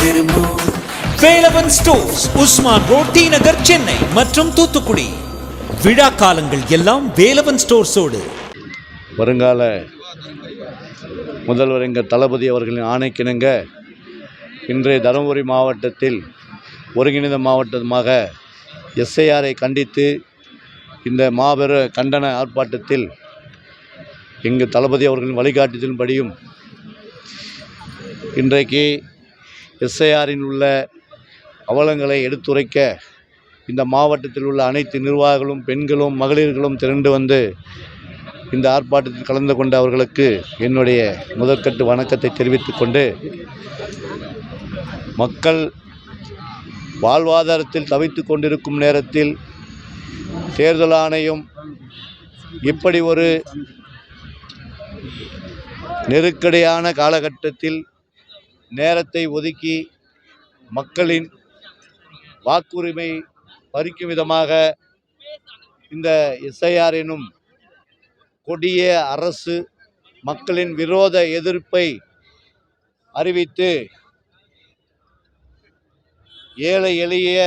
விரும்பும் Velavan stores Usman road T Nagar Chennai மற்றும் தூத்துக்குடி. விழா காலங்கள் எல்லாம் வேலவன் ஸ்டோர்ஸோடு. வருங்கால முதல்வர் எங்கள் தளபதி அவர்களின் ஆணைக்கிணங்க இன்றைய தருமபுரி மாவட்டத்தில் ஒருங்கிணைந்த மாவட்டமாக எஸ்ஐஆரை கண்டித்து இந்த மாபெரும் கண்டன ஆர்ப்பாட்டத்தில் எங்கள் தளபதி அவர்களின் வழிகாட்டுதலின்படியும் இன்றைக்கு எஸ்ஐஆரில் உள்ள அவலங்களை எடுத்துரைக்க இந்த மாவட்டத்தில் உள்ள அனைத்து நிர்வாகிகளும் பெண்களும் மகளிர்களும் திரண்டு வந்து இந்த ஆர்ப்பாட்டத்தில் கலந்து கொண்ட அவர்களுக்கு என்னுடைய முதற்கட்டு வணக்கத்தை தெரிவித்துக் கொண்டு மக்கள் வாழ்வாதாரத்தில் தவித்து கொண்டிருக்கும் நேரத்தில் தேர்தல் ஆணையம் இப்படி ஒரு நெருக்கடியான காலகட்டத்தில் நேரத்தை ஒதுக்கி மக்களின் வாக்குரிமை பறிக்கும் விதமாக இந்த எஸ்ஐஆர் எனும் கொடிய அரசு மக்களின் விரோத எதிர்ப்பை அறிவித்து ஏழை எளிய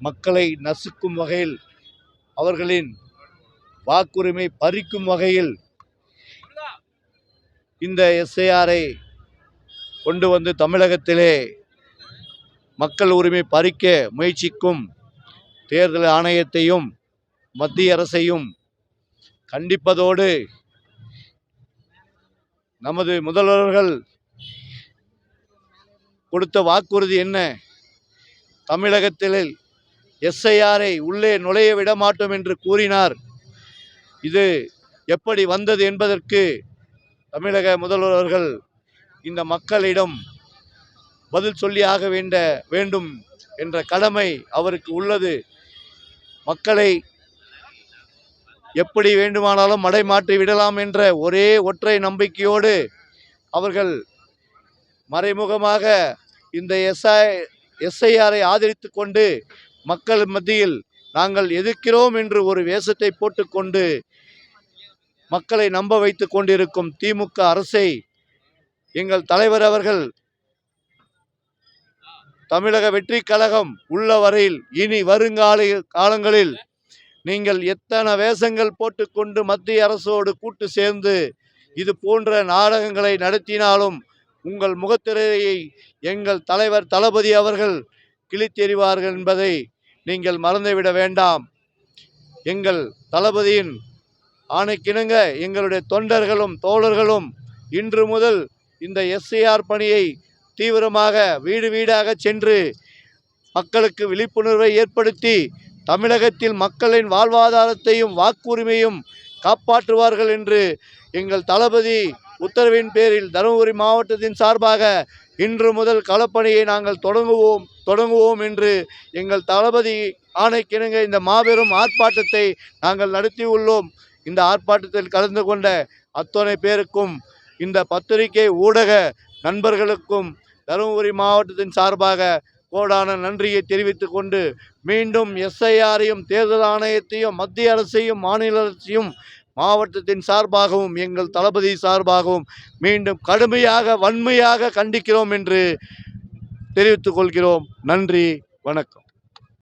மக்களை நசுக்கும் வகையில் அவர்களின் வாக்குரிமை பறிக்கும் வகையில் இந்த எஸ்ஐஆரை கொண்டு வந்து தமிழகத்திலே மக்கள் உரிமை பறிக்க முயற்சிக்கும் தேர்தல் ஆணையத்தையும் மத்திய அரசையும் கண்டிப்பதோடு நமது முதல்வர்கள் கொடுத்த வாக்குறுதி என்ன? தமிழகத்தில் எஸ்ஐஆரை உள்ளே நுழைய விட மாட்டோம் என்று கூறினார். இது எப்படி வந்தது என்பதற்கு தமிழக முதல்வர்கள் இந்த மக்களிடம் பதில் சொல்லியாக வேண்ட வேண்டும் என்ற கடமை அவருக்கு உள்ளது. மக்களை எப்படி வேண்டுமானாலும் மடை மாற்றி விடலாம் என்ற ஒரே ஒற்றை நம்பிக்கையோடு அவர்கள் மறைமுகமாக இந்த எஸ்ஐ எஸ்ஐஆரை ஆதரித்து கொண்டு மக்கள் மத்தியில் நாங்கள் எதிர்க்கிறோம் என்று ஒரு வேஷத்தை போட்டுக்கொண்டு மக்களை நம்ப வைத்து கொண்டிருக்கும் திமுக அரசை எங்கள் தலைவர் அவர்கள் தமிழக வெற்றி கழகம் உள்ள வரையில் இனி வருங்கால காலங்களில் நீங்கள் எத்தனை வேஷங்கள் போட்டுக்கொண்டு மத்திய அரசோடு கூட்டு சேர்ந்து இது போன்ற நாடகங்களை நடத்தினாலும் உங்கள் முகத்திரையை எங்கள் தலைவர் தளபதி அவர்கள் கிழித்தெறிவார்கள் என்பதை நீங்கள் மறந்துவிட வேண்டாம். எங்கள் தளபதியின் ஆணைக்கிணங்க எங்களுடைய தொண்டர்களும் தோழர்களும் இன்று முதல் இந்த எஸ்ஐஆர் பணியை தீவிரமாக வீடு வீடாக சென்று மக்களுக்கு விழிப்புணர்வை ஏற்படுத்தி தமிழகத்தில் மக்களின் வாழ்வாதாரத்தையும் வாக்குரிமையும் காப்பாற்றுவார்கள் என்று எங்கள் தளபதி உத்தரவின் பேரில் தருமபுரி மாவட்டத்தின் சார்பாக இன்று முதல் களப்பணியை நாங்கள் தொடங்குவோம் தொடங்குவோம் என்று எங்கள் தளபதி ஆணைக்கிணங்க இந்த மாபெரும் ஆர்ப்பாட்டத்தை நாங்கள் நடத்தியுள்ளோம். இந்த ஆர்ப்பாட்டத்தில் கலந்து கொண்ட அத்தனை பேருக்கும் இந்த பத்திரிகை ஊடக நண்பர்களுக்கும் தருமபுரி மாவட்டத்தின் சார்பாக கோடான நன்றியை தெரிவித்துக் கொண்டு மீண்டும் எஸ்ஐஆரையும் தேர்தல் ஆணையத்தையும் மத்திய அரசையும் மாநில அரசையும் மாவட்டத்தின் சார்பாகவும் எங்கள் தளபதி சார்பாகவும் மீண்டும் கடுமையாக வன்மையாக கண்டிக்கிறோம் என்று தெரிவித்துக் கொள்கிறோம். நன்றி வணக்கம்.